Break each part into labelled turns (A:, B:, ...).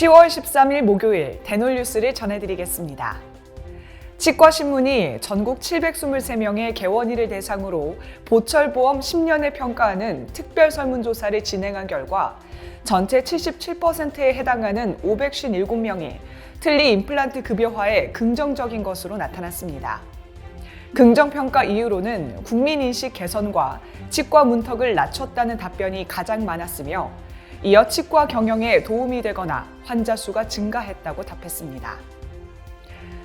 A: 10월 13일 목요일 대놀 뉴스를 전해드리겠습니다. 치과신문이 전국 723명의 개원일을 대상으로 보철보험 10년을 평가하는 특별 설문조사를 진행한 결과 전체 77%에 해당하는 557명이 틀니 임플란트 급여화에 긍정적인 것으로 나타났습니다. 긍정평가 이유로는 국민 인식 개선과 치과 문턱을 낮췄다는 답변이 가장 많았으며 이어 치과 경영에 도움이 되거나 환자 수가 증가했다고 답했습니다.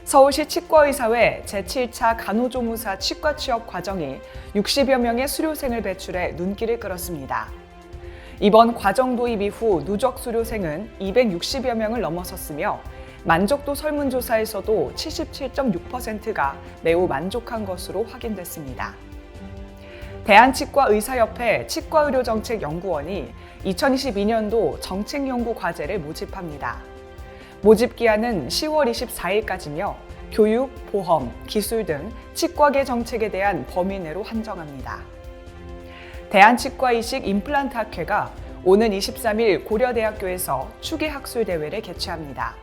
A: 서울시 치과의사회 제7차 간호조무사 치과 취업 과정이 60여 명의 수료생을 배출해 눈길을 끌었습니다. 이번 과정 도입 이후 누적 수료생은 260여 명을 넘어섰으며 만족도 설문조사에서도 77.6%가 매우 만족한 것으로 확인됐습니다. 대한치과 의사협회 치과의료정책연구원이 2022년도 정책연구 과제를 모집합니다. 모집 기한은 10월 24일까지며 교육, 보험, 기술 등 치과계 정책에 대한 범위 내로 한정합니다. 대한치과이식 임플란트 학회가 오는 23일 고려대학교에서 추계 학술 대회를 개최합니다.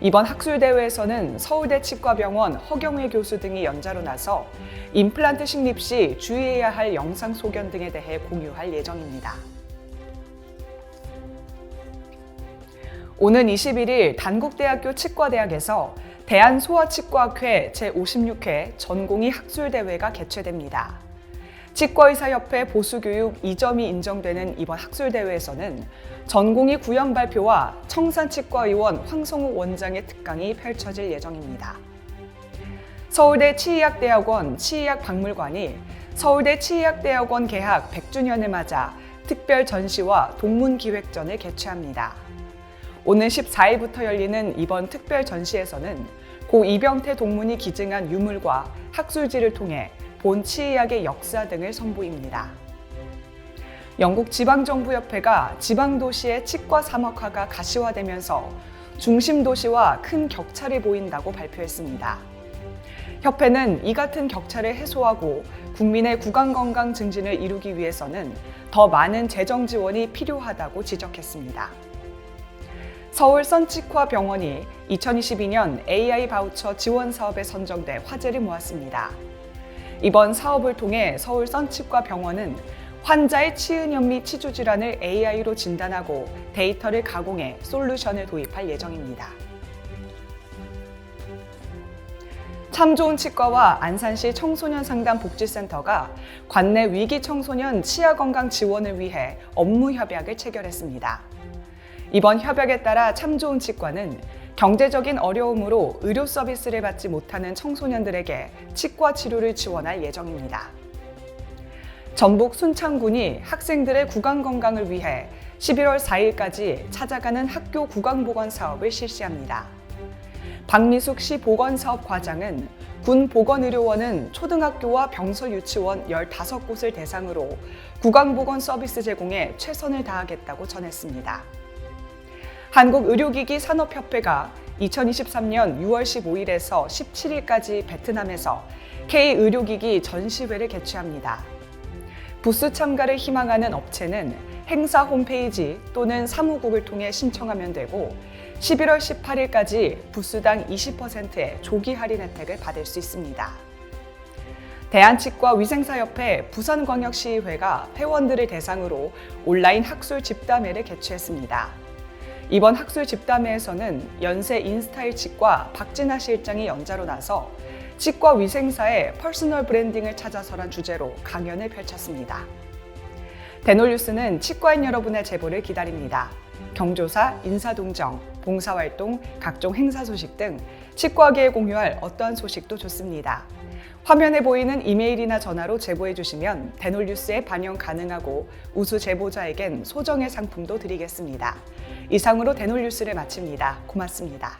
A: 이번 학술 대회에서는 서울대 치과병원 허경회 교수 등이 연자로 나서 임플란트 식립 시 주의해야 할 영상 소견 등에 대해 공유할 예정입니다. 오는 21일 단국대학교 치과대학에서 대한소아치과학회 제56회 전공의 학술대회가 개최됩니다. 치과의사협회 보수교육 2점이 인정되는 이번 학술대회에서는 전공의 구형 발표와 청산치과의원 황성욱 원장의 특강이 펼쳐질 예정입니다. 서울대 치의학대학원 치의학박물관이 서울대 치의학대학원 개학 100주년을 맞아 특별 전시와 동문 기획전을 개최합니다. 오는 14일부터 열리는 이번 특별 전시에서는 고 이병태 동문이 기증한 유물과 학술지를 통해 본 치의학의 역사 등을 선보입니다. 영국 지방정부협회가 지방도시의 치과 산업화가 가시화되면서 중심도시와 큰 격차를 보인다고 발표했습니다. 협회는 이 같은 격차를 해소하고 국민의 구강건강 증진을 이루기 위해서는 더 많은 재정 지원이 필요하다고 지적했습니다. 서울 선치과 병원이 2022년 AI 바우처 지원 사업에 선정돼 화제를 모았습니다. 이번 사업을 통해 서울 선치과 병원은 환자의 치은염 및 치주 질환을 AI로 진단하고 데이터를 가공해 솔루션을 도입할 예정입니다. 참 좋은 치과와 안산시 청소년 상담 복지센터가 관내 위기 청소년 치아 건강 지원을 위해 업무 협약을 체결했습니다. 이번 협약에 따라 참 좋은 치과는 경제적인 어려움으로 의료 서비스를 받지 못하는 청소년들에게 치과 치료를 지원할 예정입니다. 전북 순창군이 학생들의 구강 건강을 위해 11월 4일까지 찾아가는 학교 구강 보건 사업을 실시합니다. 박미숙 시 보건사업 과장은 군 보건의료원은 초등학교와 병설 유치원 15곳을 대상으로 구강보건 서비스 제공에 최선을 다하겠다고 전했습니다. 한국의료기기 산업협회가 2023년 6월 15일에서 17일까지 베트남에서 K의료기기 전시회를 개최합니다. 부스 참가를 희망하는 업체는 행사 홈페이지 또는 사무국을 통해 신청하면 되고 11월 18일까지 부스당 20%의 조기 할인 혜택을 받을 수 있습니다. 대한치과 위생사협회 부산광역시의회가 회원들을 대상으로 온라인 학술 집담회를 개최했습니다. 이번 학술 집담회에서는 연세 인스타일 치과 박진아 실장이 연자로 나서 치과 위생사의 퍼스널 브랜딩을 찾아서란 주제로 강연을 펼쳤습니다. 대놀뉴스는 치과인 여러분의 제보를 기다립니다. 경조사, 인사동정, 봉사활동, 각종 행사 소식 등 치과계에 공유할 어떠한 소식도 좋습니다. 화면에 보이는 이메일이나 전화로 제보해 주시면 대놀뉴스에 반영 가능하고 우수 제보자에겐 소정의 상품도 드리겠습니다. 이상으로 대놀 뉴스를 마칩니다. 고맙습니다.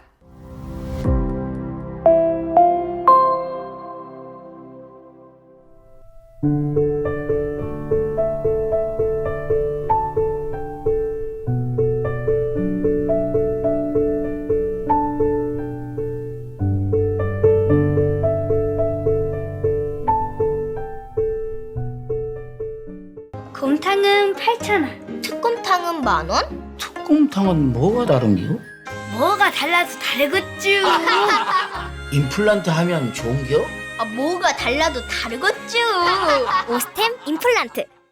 B: 곰탕은 8,000원.
C: 특곰탕은 만 원?
B: 치아곰탕은 뭐가 다른겨?
C: 뭐가 달라도 다르겠쥬.
B: 임플란트 하면 좋은겨?
C: 아, 뭐가 달라도 다르겠쥬. 오스템 임플란트